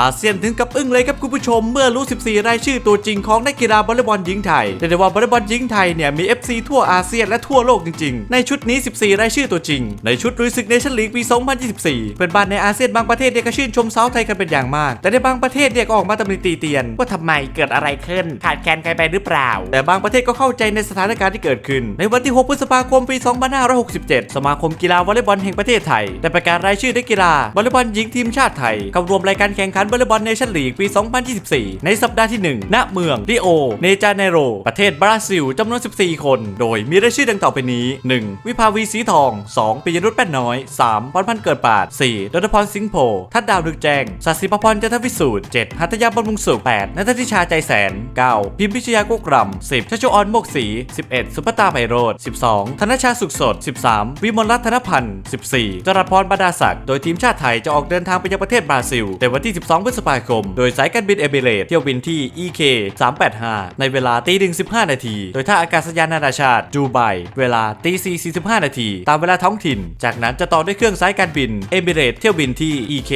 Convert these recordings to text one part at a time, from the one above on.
อาเซียนถึงกับอึ้งเลยครับคุณผู้ชม เมื่อรู้ 14 รายชื่อตัวจริงของนักกีฬาวอลเลย์บอลหญิงไทยเรียกได้ว่าวอลเลย์บอลหญิงไทยเนี่ยมี FC ทั่วอาเซียนและทั่วโลกจริงๆ ในชุดนี้ 14 รายชื่อตัวจริง ในชุดลุยศึกเนชั่นลีกปี 2024เพื่อนบ้านในอาเซียนบางประเทศเนี่ยก็ชื่นชมสาวไทยกันเป็นอย่างมาก แต่ในบางประเทศเนี่ยก็ออกมาตำหนิตีเตียน ว่าทำไมเกิดอะไรขึ้นขาดแคลนใครไปหรือเปล่า แต่บางประเทศก็เข้าใจในสถานการณ์ที่เกิดขึ้น ในวันที่ 6 พฤษภาคมปี 2567 สมาคมกีฬาวอลเลย์บอลแห่งประเทศไทย ได้ประกาศรายชื่อนักกีฬาวอลเลย์บอลหญิงทีมชาติไทยเข้ารวมรายการแข่งขันวอลเลย์บอลเนชั่นลีกปี 2024 ในสัปดาห์ที่ 1 ณ เมืองริโอ เนจาเนโร ประเทศบราซิลจำนวน 14 คน โดยมีรายชื่อดังต่อไปนี้ 1. วิภาวีสีทอง 2. ปิยนุชแป้นน้อย 3. พรพันเกิดปาด 4. ดนพรสิงห์โพทัดดาวดึกแจงสัสิพพรจันทวิสูตร 7. หัตยาบำรุงสุข 8. นัทธิชาใจแสน 9. พิมพิชยากุกรำ 10. ชัชออนโมกศรี 11. สุปตาไพโรธ 12. ธนชาสุขสด 13. วิมลรัตนพันธ์ 14. จรัพรบดาศักดิ์โดยทีมชาติไทยจะออกเดินทางไปยังประเทศบราซิลในวันที่12 2 พฤษภาคม โดยสายการบินเอเบเรตเที่ยวบินที่ EK 385 ในเวลาตีหนึ่ง15 นาที โดยท่าอากาศยานนานาชาติจูไบเวลาตี4 45 นาที ตามเวลาท้องถิ่น จากนั้นจะต่อด้วยเครื่องสายการบินเอเบเรตเที่ยวบินที่ EK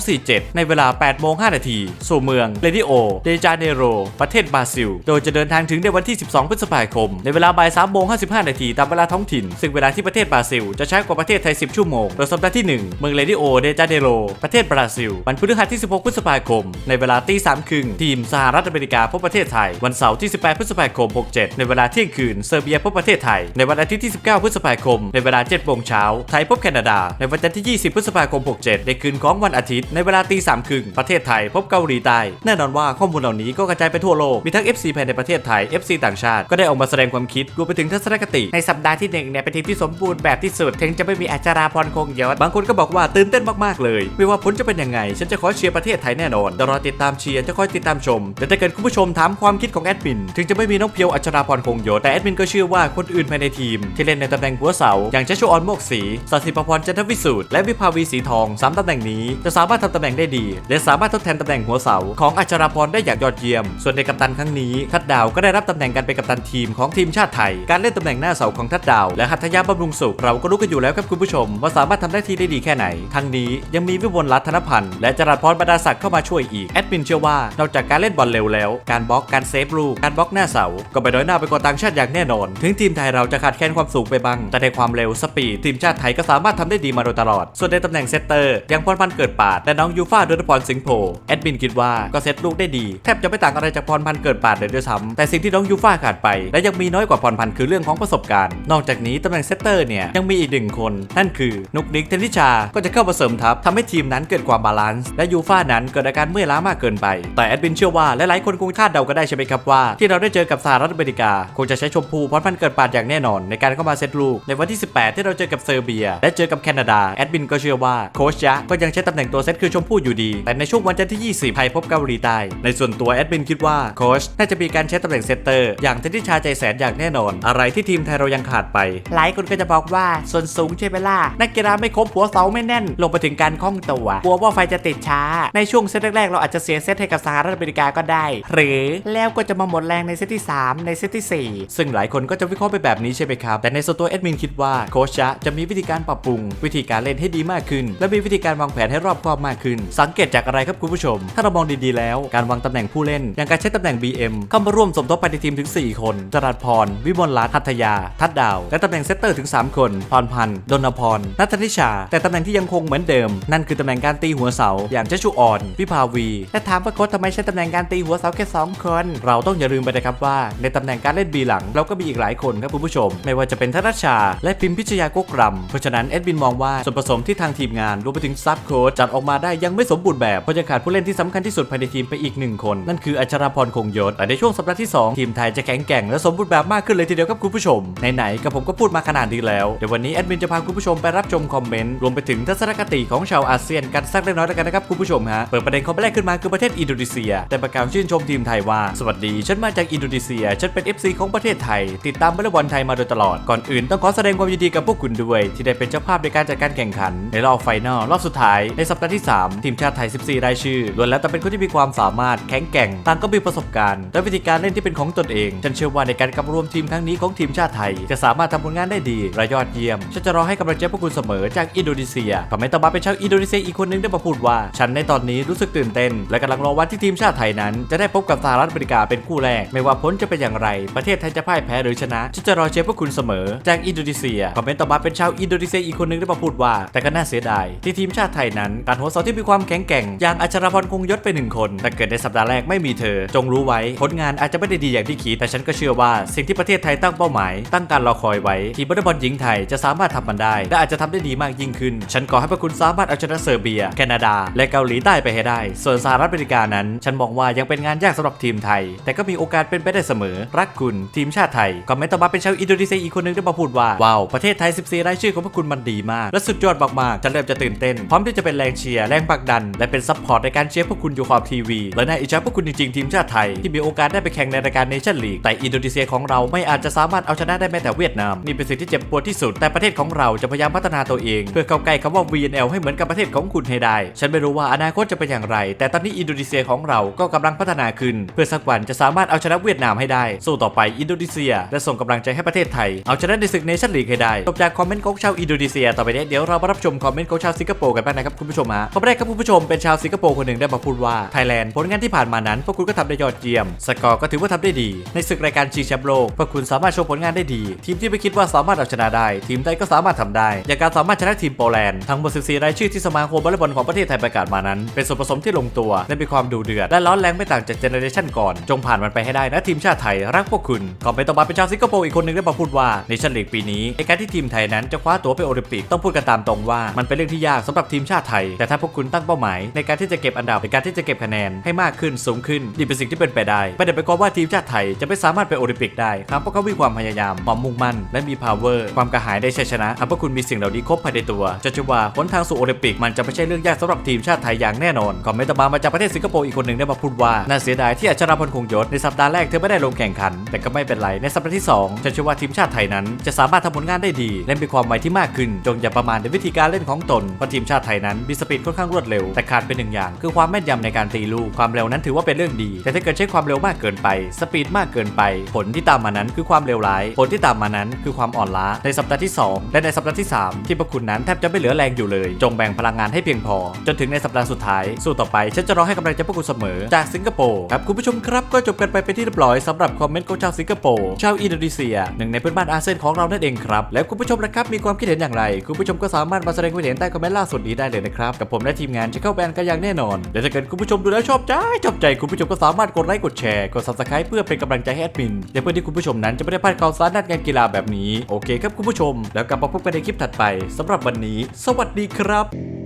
247 ในเวลา8โมง5นาที สู่เมืองเรดิโอ เดจาเนโร ประเทศบราซิล โดยจะเดินทางถึงในวันที่ 12 พฤษภาคม ในเวลาบ่าย3โมง55 นาที ตามเวลาท้องถิ่น ซึ่งเวลาที่ประเทศบราซิล จะช้ากว่าประเทศไทย 10 ชั่วโมง โดยสัปดาห์ที่ 1 เมืองเรดิโอ เดจาเนโร ประเทศบราซิล วันพฤหัสที่16 พฤษภาคม ในเวลาตี3ครึ่งทีมสหรัฐอเมริกาพบประเทศไทย วันเสาร์ที่ 18 พฤษภาคม 67 ในเวลาเที่ยงคืนเซอร์เบียพบประเทศไทย ในวันอาทิตย์ที่ 19 พฤษภาคม ในเวลา7โมงเช้าไทยพบแคนาดา ในวันจันทร์ที่ 20 พฤษภาคม 67 ในคืนของวันอาทิตย์ในเวลาตี3ครึ่งประเทศไทย พบเกาหลีใต้แน่นอนว่าข้อมูลเหล่านี้ก็กระจายไปทั่วโลกมีทั้ง FC ภายในประเทศไทย FC ต่างชาติก็ได้ออกมาแสดงความคิดรวมไปถึงทัศนคติ ในสัปดาห์ที่หนึ่งเนี่ยเป็นทีมที่สมบูรณ์แบบที่สุดถึงจะไม่มีอัจราพรคงยศบางคนก็บอกว่าตื่นเต้นมากๆเลย ไม่ว่าผลจะเป็นยังไง ฉันจะขอเชียร์ประประเทศไทยแน่นอนเดี๋ยวรอติดตามเชียร์จะคอยติดตามชมแต่ถ้าเกิดคุณผู้ชมถามความคิดของแอดมิน ถึงจะไม่มีน้องเพียวอัจราพรคงโยแต่แอดมินก็เชื่อว่าคนอื่นภายในทีม ที่เล่นในตำแหน่งหัวเสา อย่างเชชออนโมกศรีสัสิปพรจันทวิสูตรและวิภาวีสีทองสามตำแหน่งนี้จะสามารถทำตำแหน่งได้ดี และสามารถทดแทนตำแหน่งหัวเสาของอัจราพรได้อย่างยอดเยี่ยม ส่วนในกัปตันครั้งนี้ทัดดาวก็ได้รับตำแหน่งการเป็นกัปตันทีมของทีมชาติไทย การเล่นตำแหน่งหน้าเสาของทัดดาวและหัตถยาบำรุงสุขเราก็รู้กันอยู่แล้วครับคุณผู้ชม ว่าสามารถทำหน้าที่ได้ดีแค่ไหนทั้งนี้ยังมีวิบลรัตนพันธ์และจรัสพรบรรดาศักดิ์เข้ามาช่วยอีก แอดมินเชื่อว่านอกจากการเล่นบอลเร็วแล้ว การบล็อกการเซฟลูกการบล็อกหน้าเสา ก็ไปน้อยหน้าไปกว่าต่างชาติอย่างแน่นอน ถึงทีมไทยเราจะขาดแคลนความสูงไปบ้าง แต่ในความเร็วสปีดทีมชาติไทยก็สามารถทำได้ดีมาโดยตลอด ส่วนในตำแหน่งเซตเตอร์อย่างพรพันธ์เกิดปาดและน้องยูฟ่าดนพรสิงห์โพแอดมินคิดว่าก็เซตลูกได้ดีแทบจะไม่ต่างอะไรจากพรพันธ์เกิดปาดเลยด้วยซ้ำแต่สิ่งที่น้องยูฟ่าขาดไป และยังมีน้อยกว่าพรพันธ์คือเรื่องของประสบการณ์ นอกจากนี้ตำแหน่งเซตเตอร์เนี่ยยังมีอีกหนึ่งคน นั่นคือนุกนิกเทนนิชาก็จะเข้ามาเสริมทัพทำให้ทีมนั้นเกิดความบาลานซ์และยูฟ่านั้นเกิดอาการเมื่อยล้ามากเกินไป แต่แอดมินเชื่อว่าหลายๆคนคงคาดเดาก็ได้ใช่ไหมครับว่า ที่เราได้เจอกับสหรัฐอเมริกา คงจะใช้ชมพูพรพันเกิดปาดอย่างแน่นอน ในการเข้ามาเซตลูก ในวันที่ 18 ที่เราเจอกับเซอร์เบีย และเจอกับแคนาดาแอดมินก็เชื่อว่าโคชยะก็ยังใช้ตำแหน่งตัวเซตคือชมพูอยู่ดี แต่ในช่วงวันจันทร์ที่ 20ไทยพบเกาหลีใต้ในส่วนตัวแอดมินคิดว่าโคชน่าจะมีการใช้ตำแหน่งเซตเตอร์อย่างเทนนิชาใจแสนอย่างแน่นอน อะไรที่ทีมไทยเรายังขาดไป หลายคนก็จะบอกว่าส่วนสูงใช่ไหมล่ะนักกีฬาไม่ครบหัวเสาไม่แน่น ลงไปถึงการคล่องตัวกลัวว่าไฟจะติดช้าในช่วงเซตแรกๆ เราอาจจะเสียเซตให้กับสหรัฐอเมริกาก็ได้ หรือแล้วก็จะมาหมดแรงในเซตที่ 3 ในเซตที่ 4 ซึ่งหลายคนก็จะวิเคราะห์ไปแบบนี้ใช่ไหมครับ แต่ในส่วนตัวแอดมินคิดว่าโคชจะจะมีวิธีการปรับปรุง วิธีการเล่นให้ดีมากขึ้น และมีวิธีการวางแผนให้รอบคอบมากขึ้น สังเกตจากอะไรครับคุณผู้ชม ถ้าเรามองดีๆแล้ว การวางตำแหน่งผู้เล่น อย่างการใช้ตำแหน่ง BM เข้ามาร่วมสมทบภายในทีมถึง 4 คนจรัสพร วิมลรัตน์หัตถยา ทัดดาว และตำแหน่งเซตเตอร์ถึง 3 คนพรพันธ์ดนพรนัทนิชา แต่ตำแหน่งที่ยังคงเหมือนเดิม นั่นคือตำแหน่งการตีหัวเสาอย่างเจชุออน วิภาวี และถามว่าโค้ชทำไมใช้ตำแหน่งการตีหัวเสาแค่สองคน เราต้องอย่าลืมไปนะครับว่า ในตำแหน่งการเล่นบีหลัง เราก็มีอีกหลายคนครับคุณผู้ชม ไม่ว่าจะเป็นธนชา และพิมพิชยากุกรำเพราะฉะนั้นเอ็ดวินมองว่าส่วนผสมที่ทางทีมงานรวมไปถึงซับโค้ชจัดออกมาได้ยังไม่สมบูรณ์แบบเพราะยังขาดผู้เล่นที่สำคัญที่สุดภายในทีมไปอีกหนึ่งคน นั่นคืออัชราพรคงยศแต่ในช่วงสัปดาห์ที่ 2 ทีมไทยจะแข็งแกร่งและสมบูรณ์แบบมากขึ้นเลยทีเดียวครับคุณผู้ชมไหนๆกับผมก็พูดมาขนาดนี้แล้วเดี๋ยววันนี้แอดมินจะพาคุณผู้ชมไปรับชมคอมเมนต์รวมไปถึงทัศนคติของชาวอาเซียนกันสักเล็กน้อยแล้วกันนะครับคุณผู้ชมฮะ เปิดประเด็นคอแรกขึ้นมาคือประเทศอินโดนีเซีย แต่ประกาศชื่นชมทีมไทยว่า สวัสดีฉันมาจากอินโดนีเซีย ฉันเป็น FC ของประเทศไทย ติดตามวอลล์บอลไทยมาโดยตลอด ก่อนอื่นต้องขอแสดงความยินดีกับพวกคุณด้วย ที่ได้เป็นเจ้าภาพในการจัดการแข่งขัน ในรอบไฟนอลรอบสุดท้ายในสัปดาห์ที่ 3 ทีมชาติไทย 14 รายชื่อล้วนแล้วแต่เป็นคนที่มีความสามารถแข็งแกร่งต่างก็มีประสบการณ์และวิธีการเล่นที่เป็นของตนเอง ฉันเชื่อว่าในการกลับมารวมทีมครั้งนี้ของทีมชาติไทย จะสามารถทำผลงานได้ดีและยอดเยี่ยมฉันจะรอให้กำลังใจพวกคุณเสมอจากอินโดนีเซียทำไมต้องมาเป็นชาวอินโดนีเซียอีกคนนึงได้มาพูดว่าฉันในตตอนนี้รู้สึกตื่นเต้น และกำลังรอวันที่ทีมชาติไทยนั้น จะได้พบกับสหรัฐอเมริกาเป็นคู่แรก ไม่ว่าผลจะเป็นอย่างไร ประเทศไทยจะพ่ายแพ้หรือชนะฉันจะรอเชียร์พวกคุณเสมอ จากอินโดนีเซียคอมเมนต์ต่อมาเป็นชาวอินโดนีเซียอีกคนนึงได้มาพูดว่า แต่ก็น่าเสียดายที่ทีมชาติไทยนั้นการหัวเสาที่มีความแข็งแกร่ง อย่างอัชรพรคงยศไปหนึ่งคนแต่เกิดในสัปดาห์แรกไม่มีเธอ จงรู้ไว้ผลงานอาจจะไม่ได้ดีอย่างที่คิดแต่ฉันก็เชื่อว่าสิ่งที่ประเทศไทยตั้งเป้าหมาย ตั้งการรอคอยไว้ทีมวอลเลย์บอลหญิงไทยจะสามารถทำมันได้ และอาจจะทำได้ดีมากยิ่งขึ้น ฉันขอให้พวกคุณสามารถเอาชนะเซอร์เบีย แคนาดา และเกาหลีใต้ไปให้ได้ ส่วนสหรัฐอเมริกานั้น ฉันมองว่ายังเป็นงานยากสำหรับทีมไทย แต่ก็มีโอกาสเป็นไปได้เสมอ รักคุณทีมชาติไทยคอมเมนต์ต่อมาเป็นชาวอินโดนีเซียอีกคนนึงได้มาพูดว่าว้าวประเทศไทย 14 รายชื่อของพวกคุณมันดีมาก และสุดยอดมากๆฉันเริ่มจะตื่นเต้น พร้อมที่จะเป็นแรงเชียร์แรงผลักดัน และเป็นซัพพอร์ตในการเชียร์พวกคุณอยู่ขอบทีวีและน่าอิจฉาพวกคุณจริงๆทีมชาติไทยที่มีโอกาสได้ไปแข่งในรายการเนชั่นลีกแต่อินโดนีเซียของเราไม่อาจจะสามารถเอาชนะได้แม้แต่เวียดนามนี่เป็นสิ่งที่เจ็บปวดที่สุดแต่ประเทศของเราจะพยายามพัฒนาตัวเอง เพื่อเข้าใกล้คำว่า VNL ให้เหมือนกับประเทศของคุณให้ได้ ฉันไม่รู้ว่าอนาคตจะเป็นอย่างไร แต่ตอนนี้อินโดนีเซียของเราก็กำลังพัฒนาขึ้น เพื่อสักวันจะสามารถเอาชนะเวียดนามให้ได้ สู้ต่อไปอินโดนีเซีย และส่งกำลังใจให้ประเทศไทย เอาชนะในศึกเนชั่นลีกให้ได้จบจากคอมเมนต์ของชาวอินโดนีเซีย ต่อไปนี้เดี๋ยวเรามารับชมคอมเมนต์ของชาวสิงคโปร์กันบ้างนะครับคุณผู้ชมฮะคอมเมนแรกครับคุณผู้ชมเป็นชาวสิงคโปร์คนหนึ่งได้มาพูดว่าไทยแลนด์ผลงานที่ผ่านมานั้นพวกคุณก็ทำได้ยอดเยี่ยม สกอร์ก็ถือว่าทำได้ดี ในศึกรายการชิงแชมป์โลกพวกคุณสามารถโชว์ผลงานได้ดี ทีมที่ไม่คิดว่าสามารถเอาชนะได้ ทีมใดก็สามารถทำได้ อย่างการสามารถชนะทีมโปแลนด์ทั้งหมด14รายชื่อที่สมาคมวอลเลย์บอลของประเทศไทยประกาศมานั้นเป็นส่วนผสมที่ลงตัวและมีความดูเดือดและร้อนแรงไม่ต่างจากเจเนอเรชันก่อน จงผ่านมันไปให้ได้นะทีมชาติไทยรักพวกคุณขอนไปต่อมาเป็นชาวสิงคโปร์อีกคนหนึ่งได้มาพูดว่าในชั้นลีกปีนี้ในการที่ทีมไทยนั้นจะคว้าตั๋วไปโอลิมปิกต้องพูดกันตามตรงว่ามันเป็นเรื่องที่ยากสำหรับทีมชาติไทย แต่ถ้าพวกคุณตั้งเป้าหมาย ในการที่จะเก็บอันดับในการที่จะเก็บคะแนนให้มากขึ้นสูงขึ้นนี่เป็นสิ่งที่เป็นไปได้ไม่ได้เป็นความว่าทีมชาติไทยจะไม่สามารถไปโอลิมปิกได้ครับพราะเขามีความพยายามความมุ่งมั่น และมี power ความกระหายได้ชัยชนะหากพวกคุณมีสิ่งเหล่านี้ครบภายในตัวจะเชื่อว่าหนทางสู่โอลิมปิกมันจะไม่ใช่เรื่องยากสำหรับทีมชาติไทยอย่างแน่นอนคอมเมต์ต่อมามาจากประเทศสิงคโปร์อีกคนหนึ่งได้มาพูดว่า น่าเสียดายที่อัชราพลคงยศในสัปดาห์แรกเธอไม่ได้ลงแข่งขัน แต่ก็ไม่เป็นไร ในสัปดาห์ที่2ฉันเชื่อว่าทีมชาติไทยนั้น จะสามารถทำผลงานได้ดี และมีความไวที่มากขึ้น จงอย่าประมาทในวิธีการเล่นของตนเพราะทีมชาติไทยนั้นมีสปีดค่อนข้างรวดเร็วแต่ขาดเป็นหนึ่งอย่าง คือความแม่นยำในการตีลูกความเร็วนั้นถือว่าเป็นเรื่องดี แต่ถ้าเกิดใช้ความเร็วมากเกินไป สปีดมากเกินไป ผลที่ตามมานั้นคือความเร็วร้ายผลที่ตามมานั้นคือความอ่อนล้าในสัปดาห์ที่ 2 และในสัปดาห์ที่ 3 ที่พวกคุณนั้นแทบจะไม่เหลือแรงอยู่เลย จงแบ่งพลังงานให้เพียงพอ จนถึงในสัปดาห์สุดท้าย สู้ต่อไป ฉันจะรอให้กำลังใจพวกคุณเสมอ จากสิงคโปร์ครับคุณผู้ชมครับก็จบกันไปเป็นที่เรียบร้อยสำหรับคอมเมนต์ของชาวสิงคโปร์ชาวอินโดนีเซียหนึ่งในเพื่อนบ้านอาเซียนของเรานั่นเองครับแล้วคุณผู้ชมนะครับมีความคิดเห็นอย่างไร คุณผู้ชมก็สามารถมาแสดงความเห็นใต้คอมเมนต์ล่าสุดนี้ได้เลยนะครับกับผมและทีมงานจะเข้าแบนกันอย่างแน่นอนและถ้าเกิดคุณผู้ชมดูแล้วชอบใจชอบใจคุณผู้ชมก็สามารถกดไลค์กดแชร์กด subscribe เพื่อเป็นกำลังใจให้แอดมินและเพื่อที่คุณผู้ชมนั้นจะไม่ได้พลาดข่าวสารด้านการกีฬาแบบนี้โอเคครับคุณผู้ชม แล้วกลับมาพบกันในคลิปถัดไปสำหรับวันนี้ สวัสดีครับ